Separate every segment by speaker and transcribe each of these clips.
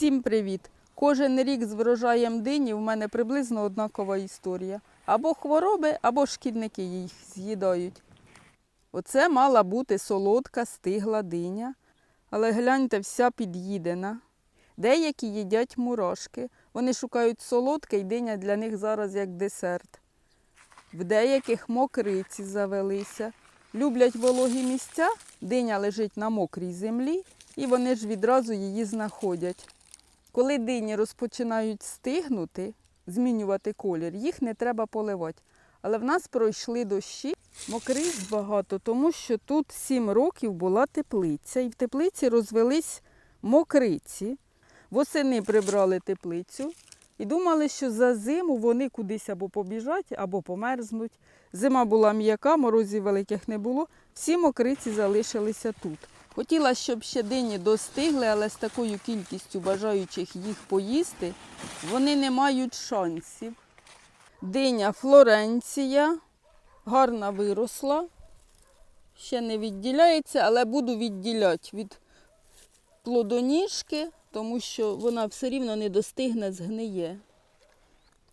Speaker 1: Всім привіт! Кожен рік з врожаєм дині в мене приблизно однакова історія. Або хвороби, або шкідники їх з'їдають. Оце мала бути солодка, стигла диня, але гляньте, вся під'їдена. Деякі їдять мурашки. Вони шукають солодке, і диня для них зараз як десерт. В деяких мокриці завелися. Люблять вологі місця, диня лежить на мокрій землі, і вони ж відразу її знаходять. Коли дині розпочинають стигнути, змінювати колір, їх не треба поливати. Але в нас пройшли дощі, мокриць багато, тому що тут 7 років була теплиця, і в теплиці розвелись мокриці. Восени прибрали теплицю і думали, що за зиму вони кудись або побіжать, або померзнуть. Зима була м'яка, морозів великих не було. Всі мокриці залишилися тут. Хотіла, щоб ще дині достигли, але з такою кількістю бажаючих їх поїсти, вони не мають шансів. Диня Флоренція гарна виросла, ще не відділяється, але буду відділяти від плодоніжки, тому що вона все рівно не достигне, згниє.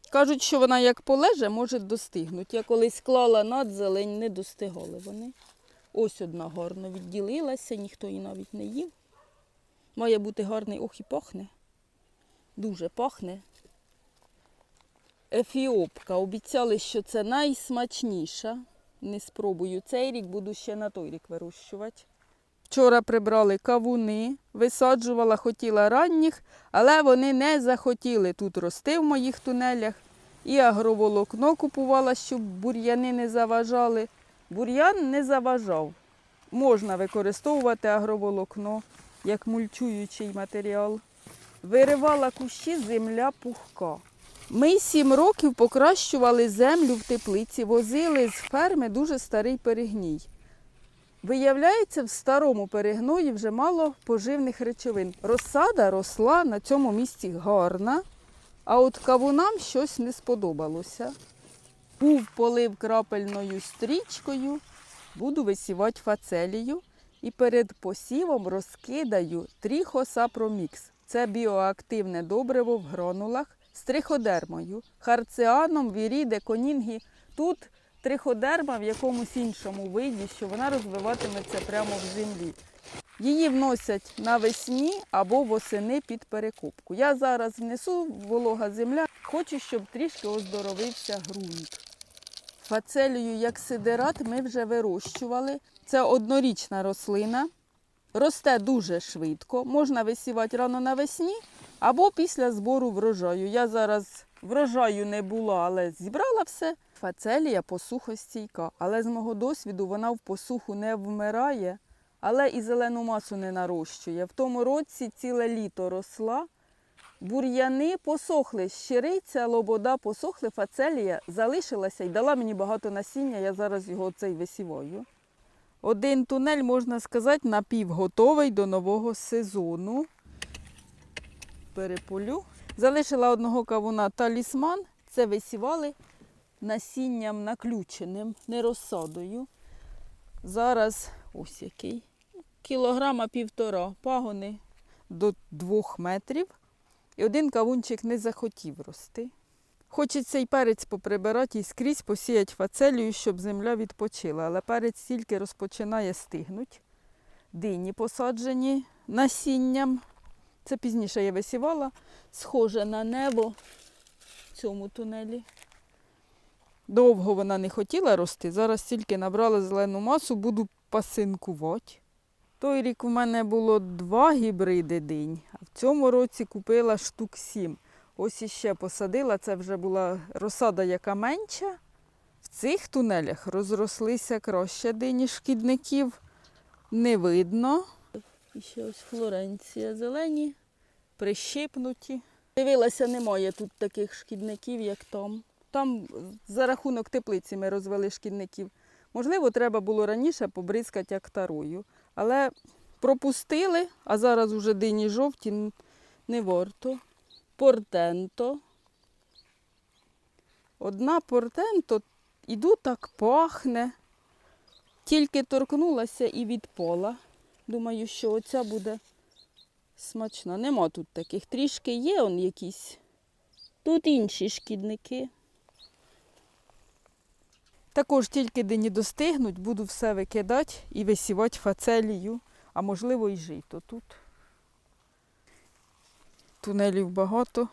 Speaker 1: Кажуть, що вона як полеже, може достигнути. Я колись клала надзелень, не достигали вони. Ось одна гарно відділилася, ніхто її навіть не їв. Має бути гарний ох і пахне. Дуже пахне. Ефіопка. Обіцяли, що це найсмачніша. Не спробую цей рік, буду ще на той рік вирощувати. Вчора прибрали кавуни, висаджувала, хотіла ранніх, але вони не захотіли тут рости в моїх тунелях. І агроволокно купувала, щоб бур'яни не заважали. Бур'ян не заважав. Можна використовувати агроволокно як мульчуючий матеріал. Виривала кущі земля пухка. Ми сім років покращували землю в теплиці, возили з ферми дуже старий перегній. Виявляється, в старому перегної вже мало поживних речовин. Розсада росла на цьому місці гарна, а от кавунам щось не сподобалося. Був полив крапельною стрічкою, буду висівати фацелію і перед посівом розкидаю тріхосапромікс. Це біоактивне добриво в гранулах з триходермою, харціаном, віріде, конінгі. Тут триходерма в якомусь іншому виді, що вона розвиватиметься прямо в землі. Її вносять навесні або восени під перекопку. Я зараз внесу волога земля, хочу, щоб трішки оздоровився ґрунт. Фацелію як сидерат ми вже вирощували. Це однорічна рослина. Росте дуже швидко. Можна висівати рано навесні або після збору врожаю. Я зараз врожаю не було, але зібрала все. Фацелія посухостійка, але з мого досвіду вона в посуху не вмирає, але і зелену масу не нарощує. В тому році ціле літо росла. Бур'яни посохли, щириця, лобода посохли, фацелія залишилася і дала мені багато насіння, я зараз його цей висіваю. Один тунель, можна сказати, напівготовий до нового сезону. Переполю. Залишила одного кавуна талісман. Це висівали насінням наключеним, не розсадою. Зараз ось який. Кілограма півтора. Пагони до двох метрів. І один кавунчик не захотів рости. Хочеться й перець поприбирати і скрізь посіяти фацелію, щоб земля відпочила. Але перець тільки розпочинає стигнути. Дині посаджені насінням. Це пізніше я висівала, схоже на небо в цьому тунелі. Довго вона не хотіла рости, зараз тільки набрала зелену масу, буду пасинкувати. Той рік у мене було два гібриди динь, а в цьому році купила штук сім. Ось іще посадила, це вже була розсада, яка менша. В цих тунелях розрослися краще дині шкідників. Не видно. І ще ось Флоренція зелені, прищипнуті. Дивилася, немає тут таких шкідників, як там. Там за рахунок теплиці ми розвели шкідників. Можливо, треба було раніше побризкати актарою. Але пропустили, а зараз уже дині жовті не варто. Портенто. Одна портенто, іду так пахне. Тільки торкнулася і відпала. Думаю, що оця буде Смачно. Нема тут таких. Трішки є он якісь. Тут інші шкідники. Також тільки дині достигнуть, буду все викидати і висівати фацелію, а можливо і жито тут. Тунелів багато.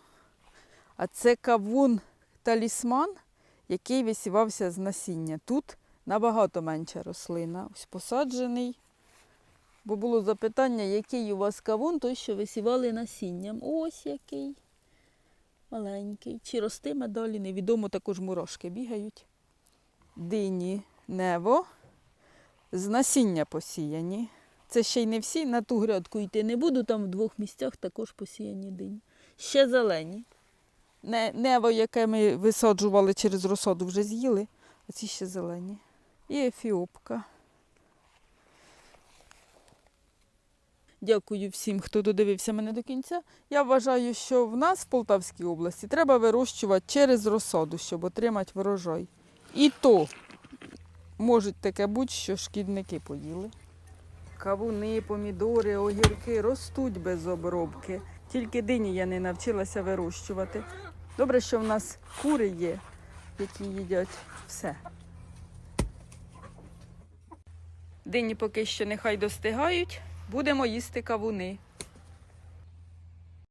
Speaker 1: А це кавун талісман, який висівався з насіння. Тут набагато менша рослина. Ось посаджений. Бо було запитання, який у вас кавун, той, що висівали насінням. Ось який. Маленький. Чи ростиме далі, невідомо, також мурашки бігають. Дині нево. З насіння посіяні. Це ще й не всі, на ту грядку йти не буду, там в двох місцях також посіяні дині. Ще зелені. Не, нево, яке ми висаджували через розсаду, вже з'їли, а ці ще зелені. І ефіопка. Дякую всім, хто додивився мене до кінця. Я вважаю, що в нас в Полтавській області треба вирощувати через розсаду, щоб отримати врожай. І то може таке бути, що шкідники поїли. Кавуни, помідори, огірки ростуть без обробки. Тільки дині я не навчилася вирощувати. Добре, що в нас кури є, які їдять все. Дині поки що нехай достигають, будемо їсти кавуни.